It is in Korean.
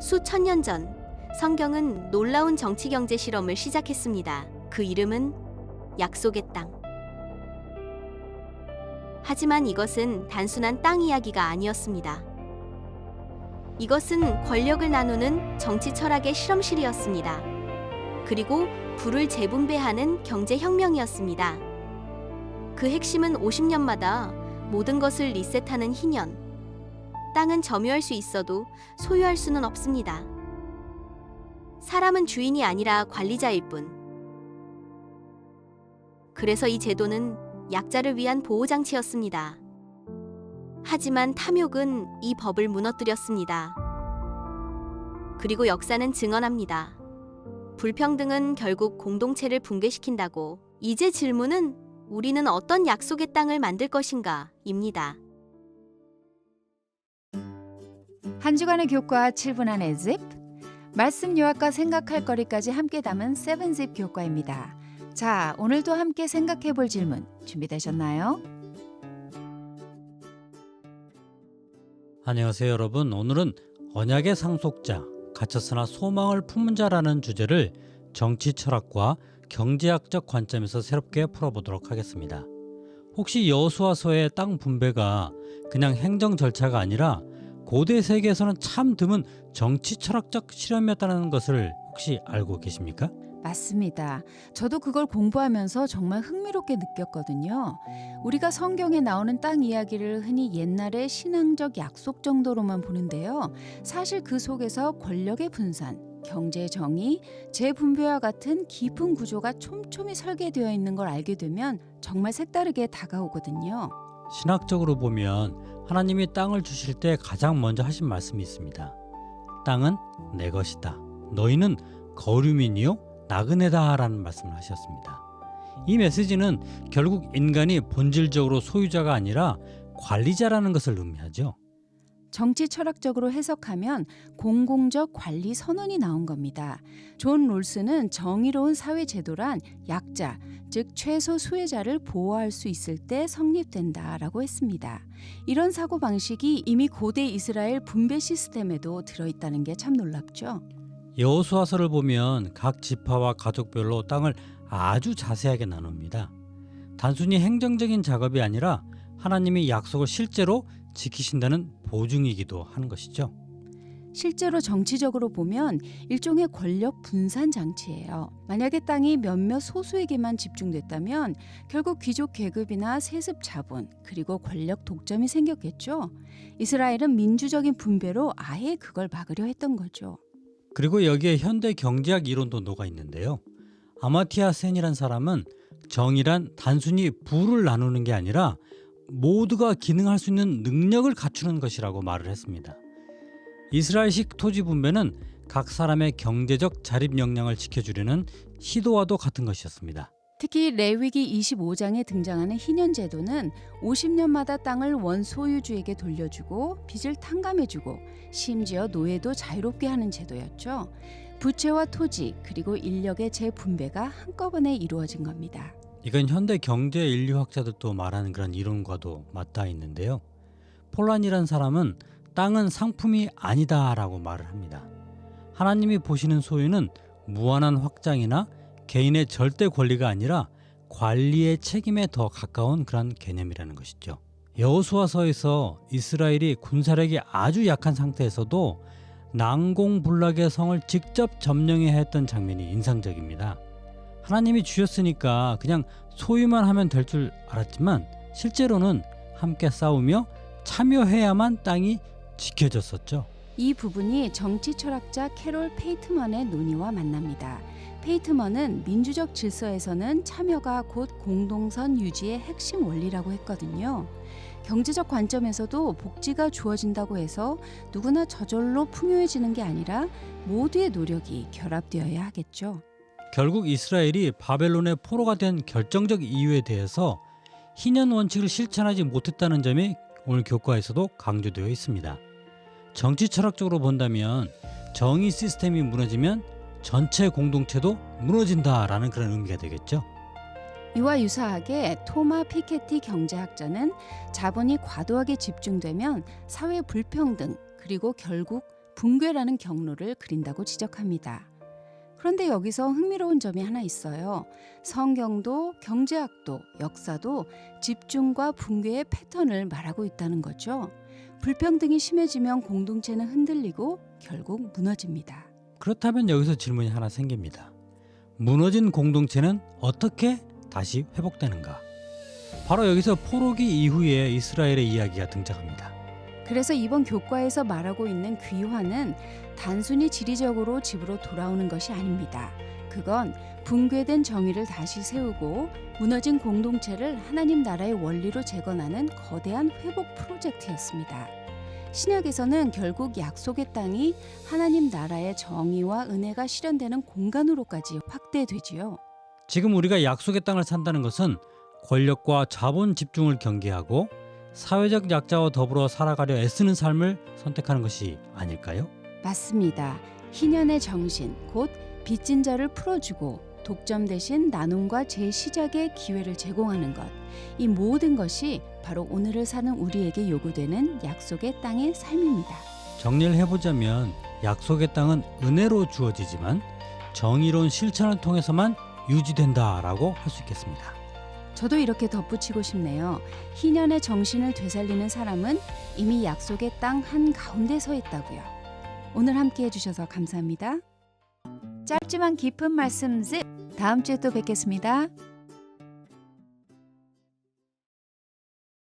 수천 년 전 성경은 놀라운 정치 경제 실험을 시작했습니다. 그 이름은 약속의 땅. 하지만 이것은 단순한 땅 이야기가 아니었습니다. 이것은 권력을 나누는 정치 철학의 실험실이었습니다. 그리고 부를 재분배하는 경제 혁명이었습니다. 그 핵심은 50년마다 모든 것을 리셋하는 희년. 땅은 점유할 수 있어도 소유할 수는 없습니다. 사람은 주인이 아니라 관리자일 뿐. 그래서 이 제도는 약자를 위한 보호장치였습니다. 하지만 탐욕은 이 법을 무너뜨렸습니다. 그리고 역사는 증언합니다. 불평등은 결국 공동체를 붕괴시킨다고. 이제 질문은 우리는 어떤 약속의 땅을 만들 것인가? 입니다. 한 주간의 교과 7분 안의 집 말씀 요약과 생각할 거리까지 함께 담은 세븐집 교과입니다. 자, 오늘도 함께 생각해 볼 질문 준비되셨나요? 안녕하세요 여러분 오늘은 언약의 상속자 갇혔으나 소망을 품은 자라는 주제를 정치 철학과 경제학적 관점에서 새롭게 풀어보도록 하겠습니다. 혹시 여호수아서의 땅 분배가 그냥 행정 절차가 아니라 고대 세계에서는 참 드문 정치 철학적 실험이었다는 것을 혹시 알고 계십니까? 맞습니다. 저도 그걸 공부하면서 정말 흥미롭게 느꼈거든요. 우리가 성경에 나오는 땅 이야기를 흔히 옛날의 신앙적 약속 정도로만 보는데요. 사실 그 속에서 권력의 분산, 경제 정의, 재분배와 같은 깊은 구조가 촘촘히 설계되어 있는 걸 알게 되면 정말 색다르게 다가오거든요. 신학적으로 보면 하나님이 땅을 주실 때 가장 먼저 하신 말씀이 있습니다. 땅은 내 것이다. 너희는 거류민이요 나그네다라는 말씀을 하셨습니다. 이 메시지는 결국 인간이 본질적으로 소유자가 아니라 관리자라는 것을 의미하죠. 정치 철학적으로 해석하면 공공적 관리 선언이 나온 겁니다. 존 롤스는 정의로운 사회 제도란 약자, 즉 최소 수혜자를 보호할 수 있을 때 성립된다라고 했습니다. 이런 사고 방식이 이미 고대 이스라엘 분배 시스템에도 들어 있다는 게 참 놀랍죠. 여호수아서를 보면 각 지파와 가족별로 땅을 아주 자세하게 나눕니다. 단순히 행정적인 작업이 아니라 하나님이 약속을 실제로 지키신다는 보증이기도 하는 것이죠. 실제로 정치적으로 보면 일종의 권력 분산 장치예요. 만약에 땅이 몇몇 소수에게만 집중됐다면 결국 귀족 계급이나 세습 자본 그리고 권력 독점이 생겼겠죠. 이스라엘은 민주적인 분배로 아예 그걸 막으려 했던 거죠. 그리고 여기에 현대 경제학 이론도 녹아 있는데요. 아마티아 센이란 사람은 정의란 단순히 부를 나누는 게 아니라 모두가 기능할 수 있는 능력을 갖추는 것이라고 말을 했습니다. 이스라엘식 토지 분배는 각 사람의 경제적 자립 역량을 지켜주려는 시도와도 같은 것이었습니다. 특히 레위기 25장에 등장하는 희년 제도는 50년마다 땅을 원소유주에게 돌려주고 빚을 탕감해주고 심지어 노예도 자유롭게 하는 제도였죠. 부채와 토지 그리고 인력의 재분배가 한꺼번에 이루어진 겁니다. 이건 현대 경제 인류학자들도 말하는 그런 이론과도 맞닿아 있는데요. 폴란이란 사람은 땅은 상품이 아니다라고 말을 합니다. 하나님이 보시는 소유는 무한한 확장이나 개인의 절대 권리가 아니라 관리의 책임에 더 가까운 그런 개념이라는 것이죠. 여호수아서에서 이스라엘이 군사력이 아주 약한 상태에서도 난공불락의 성을 직접 점령해야 했던 장면이 인상적입니다. 하나님이 주셨으니까 그냥 소유만 하면 될 줄 알았지만 실제로는 함께 싸우며 참여해야만 땅이 지켜졌었죠. 이 부분이 정치 철학자 캐롤 페이트먼의 논의와 만납니다. 페이트먼은 민주적 질서에서는 참여가 곧 공동선 유지의 핵심 원리라고 했거든요. 경제적 관점에서도 복지가 주어진다고 해서 누구나 저절로 풍요해지는 게 아니라 모두의 노력이 결합되어야 하겠죠. 결국 이스라엘이 바벨론의 포로가 된 결정적 이유에 대해서 희년 원칙을 실천하지 못했다는 점이 오늘 교과에서도 강조되어 있습니다. 정치 철학적으로 본다면 정의 시스템이 무너지면 전체 공동체도 무너진다라는 그런 의미가 되겠죠. 이와 유사하게 토마 피케티 경제학자는 자본이 과도하게 집중되면 사회 불평등 그리고 결국 붕괴라는 경로를 그린다고 지적합니다. 그런데 여기서 흥미로운 점이 하나 있어요. 성경도 경제학도 역사도 집중과 붕괴의 패턴을 말하고 있다는 거죠. 불평등이 심해지면 공동체는 흔들리고 결국 무너집니다. 그렇다면 여기서 질문이 하나 생깁니다. 무너진 공동체는 어떻게 다시 회복되는가? 바로 여기서 포로기 이후에 이스라엘의 이야기가 등장합니다. 그래서 이번 교과에서 말하고 있는 귀화는 단순히 지리적으로 집으로 돌아오는 것이 아닙니다. 그건 붕괴된 정의를 다시 세우고 무너진 공동체를 하나님 나라의 원리로 재건하는 거대한 회복 프로젝트였습니다. 신약에서는 결국 약속의 땅이 하나님 나라의 정의와 은혜가 실현되는 공간으로까지 확대되지요. 지금 우리가 약속의 땅을 산다는 것은 권력과 자본 집중을 경계하고 사회적 약자와 더불어 살아가려 애쓰는 삶을 선택하는 것이 아닐까요? 맞습니다. 희년의 정신, 곧 빚진 자를 풀어주고 독점 대신 나눔과 재시작의 기회를 제공하는 것. 이 모든 것이 바로 오늘을 사는 우리에게 요구되는 약속의 땅의 삶입니다. 정리를 해보자면 약속의 땅은 은혜로 주어지지만 정의로운 실천을 통해서만 유지된다라고 할 수 있겠습니다. 저도 이렇게 덧붙이고 싶네요. 희년의 정신을 되살리는 사람은 이미 약속의 땅 한 가운데 서 있다고요. 오늘 함께 해주셔서 감사합니다. 짧지만 깊은 말씀 즈 다음 주에 또 뵙겠습니다.